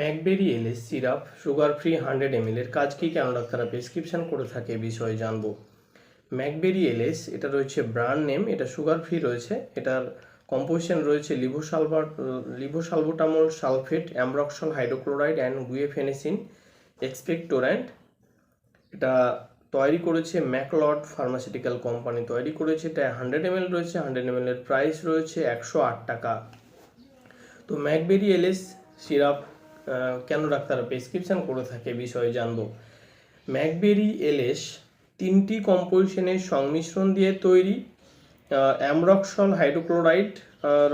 Macberry LS syrup sugar free hundred M এর কাজ কি কেন? ডাক্তাররা প্রেসক্রিপশন করে থাকে বিষয়ে জানব। ম্যাকবেরি এলএস এটা রয়েছে ব্র্যান্ড নেম, এটা সুগার ফ্রি রয়েছে, এটার কম্পোজিশন রয়েছে লিভোসালভার levosalbutamol sulphate, ambroxol hydrochloride and guaifenesin expectorant এটা তৈরি করেছে ম্যাকলড ফার্মাসিউটিক্যাল কোম্পানি, তৈরি করেছে, এটা হান্ড্রেড এম রয়েছে, হান্ড্রেড এম এর প্রাইস রয়েছে একশো আট টাকা। তো ম্যাকবেরি এলএস সিরাপ কেন ডাক্তাররা প্রেসক্রিপশন করে থাকে বিষয়ে জানব। ম্যাকবেরি এলএস তিনটি কম্পোজিশনের সংমিশ্রণ দিয়ে তৈরি অ্যামরক্সল হাইড্রোক্লোরাইড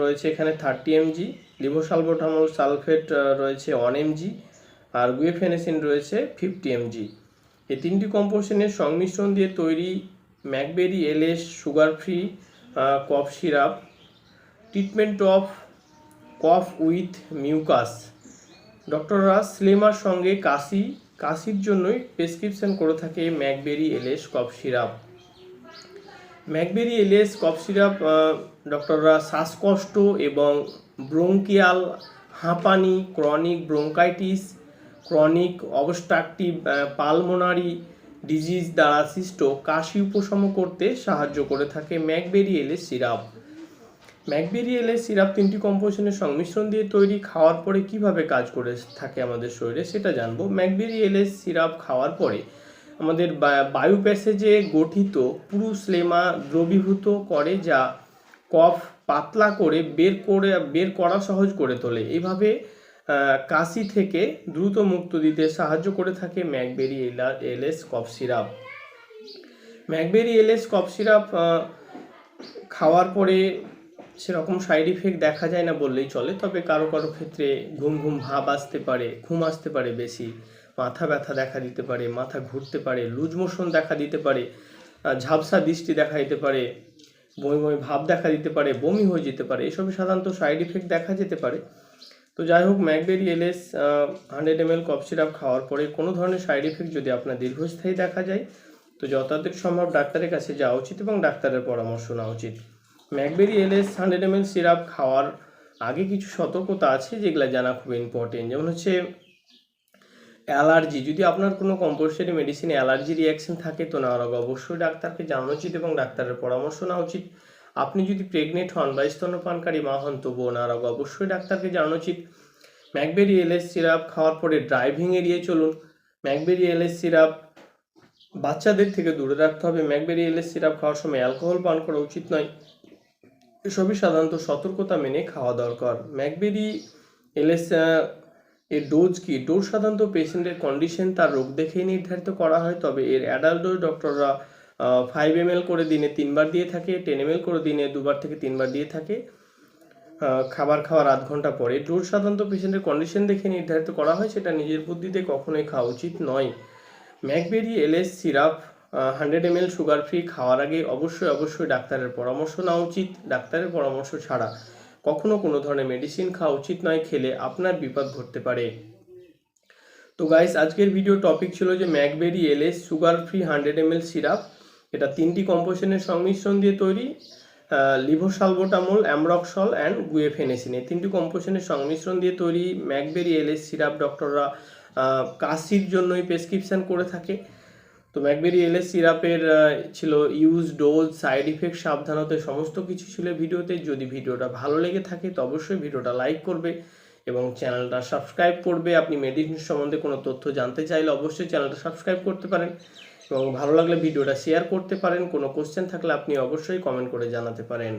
রয়েছে এখানে থার্টি এমজি লিভোসালবোটামল সালফেট রয়েছে ওয়ান এমজি আর গুয়েফেনেসিন রয়েছে ফিফটি এমজি এই তিনটি কম্পোজিশনের সংমিশ্রণ দিয়ে তৈরি Macberry LS sugar free cough syrup treatment of cough with mucus ডক্টররা স্লেমার সঙ্গে কাশি, কাশির জন্যই প্রেসক্রিপশন করে থাকে Macberry LS cough syrup. Macberry LS cough syrup ডক্টররা শ্বাসকষ্ট এবং ব্রোঙ্কিয়াল হাঁপানি, chronic bronchitis, chronic obstructive pulmonary disease দ্বারা সৃষ্ট কাশি উপশম করতে সাহায্য করে থাকে Macberry LS syrup. Macberry LS syrup তিনটি কম্পোজিশনের সংমিশ্রণ দিয়ে তৈরি খাওয়ার পরে কীভাবে কাজ করে থাকে আমাদের শরীরে সেটা জানব। ম্যাকবেরি এলএস সিরাপ খাওয়ার পরে আমাদের বায়ু প্যাসেজে গঠিত পুরুষলেমা দ্রবীভূত করে যা কফ পাতলা করে বের করে, বের করা সহজ করে তোলে। এইভাবে কাশি থেকে দ্রুত মুক্ত দিতে সাহায্য করে থাকে Macberry LS cough syrup. Macberry LS cough syrup খাওয়ার পরে সেরকম সাইড ইফেক্ট দেখা যায় না বললেই চলে, তবে কারও কারও ক্ষেত্রে ঘুম ঘুম ভাব আসতে পারে, ঘুম আসতে পারে বেশি, মাথা ব্যথা দেখা দিতে পারে, মাথা ঘুরতে পারে, লুজ মোশন দেখা দিতে পারে ঝাপসা দৃষ্টি দেখা দিতে পারে, বমি বমি ভাব দেখা দিতে পারে, বমি হয়ে যেতে পারে, এসবই সাধারণত সাইড ইফেক্ট দেখা যেতে পারে। তো যাই হোক, Macberry, LS hundred M L cough syrup খাওয়ার পরে কোনো ধরনের সাইড ইফেক্ট যদি আপনার দীর্ঘস্থায়ী দেখা যায়, তো যথাধিক সম্ভব ডাক্তারের কাছে যাওয়া উচিত এবং ডাক্তারের পরামর্শ নেওয়া উচিত। Macberry LS hundred M syrup খাওয়ার আগে কিছু সতর্কতা আছে যেগুলো জানা খুব ইম্পর্টেন্ট যেমন হচ্ছে অ্যালার্জি। যদি আপনার কোনো কম্পালসারি মেডিসিনে অ্যালার্জি রিয়াকশন থাকে, তো নেওয়ার আগে অবশ্যই ডাক্তারকে জানানো উচিত এবং ডাক্তারের পরামর্শ নেওয়া উচিত। আপনি যদি প্রেগনেন্ট হন বা স্তন্যপানকারী মা হন, তবুও নেওয়ার আগে অবশ্যই ডাক্তারকে জানানো উচিত। ম্যাকবেরি এলএস সিরাপ খাওয়ার পরে ড্রাইভিং এড়িয়ে চলুন। ম্যাকবেরি এলএস সিরাপ বাচ্চাদের থেকে দূরে রাখতে হবে। ম্যাকবেরি এলএস সিরাপ খাওয়ার সময় অ্যালকোহল পান করা উচিত নয়। এসবই সাধারণত সতর্কতা মেনে খাওয়া দরকার। ম্যাকবেরি এলএস এর ডোজ কি? ডোজ সাধারণত পেশেন্টের কন্ডিশন, তার রোগ দেখেই নির্ধারিত করা হয়, তবে এর অ্যাডাল্ট ডোজ ডক্টররা ফাইভ এম করে দিনে তিনবার দিয়ে থাকে টেন এম করে দিনে দুবার থেকে তিনবার দিয়ে থাকে খাবার খাওয়ার আধ ঘণ্টা পরে। ডোজ সাধারণত পেশেন্টের কন্ডিশন দেখে নির্ধারিত করা হয়, সেটা নিজের বুদ্ধিতে কখনোই খাওয়া উচিত নয়। Macberry LS syrup hundred M sugar free খাওয়ার আগে অবশ্যই অবশ্যই ডাক্তারের পরামর্শ নেওয়া উচিত। ডাক্তারের পরামর্শ ছাড়া কখনো কোনো ধরনের মেডিসিন খাওয়া উচিত নয়, খেলে আপনার বিপদ ঘটতে পারে। তো গাইস আজকের ভিডিও টপিক ছিল যে Macberry LS sugar free hundred M L syrup এটা তিনটি কম্পোজিশনের সংমিশ্রণ দিয়ে তৈরি লিভোসালবোটামল অ্যামরক্সল অ্যান্ড গুয়েফেনেসিন। এই তিনটি কম্পোজিশনের সংমিশ্রণ দিয়ে তৈরি ম্যাকবেরি এলএস সিরাপ ডক্টররা কাশির জন্যই প্রেসক্রিপশন করে থাকে। তো ম্যাকবেরি এলএস সিরাপের ছিল ইউজ ডোজ সাইড ইফেক্ট সাবধানতা, সমস্ত কিছু ছিল ভিডিওতে। যদি ভিডিওটা ভালো লেগে থাকে, তো অবশ্যই ভিডিওটা লাইক করবে এবং চ্যানেলটা সাবস্ক্রাইব করবে। আপনি মেডিসিন সম্বন্ধে কোনো তথ্য জানতে চাইলে অবশ্যই চ্যানেলটা সাবস্ক্রাইব করতে পারেন এবং ভালো লাগলে ভিডিওটা শেয়ার করতে পারেন। কোনো কোশ্চেন থাকলে আপনি অবশ্যই কমেন্ট করে জানাতে পারেন।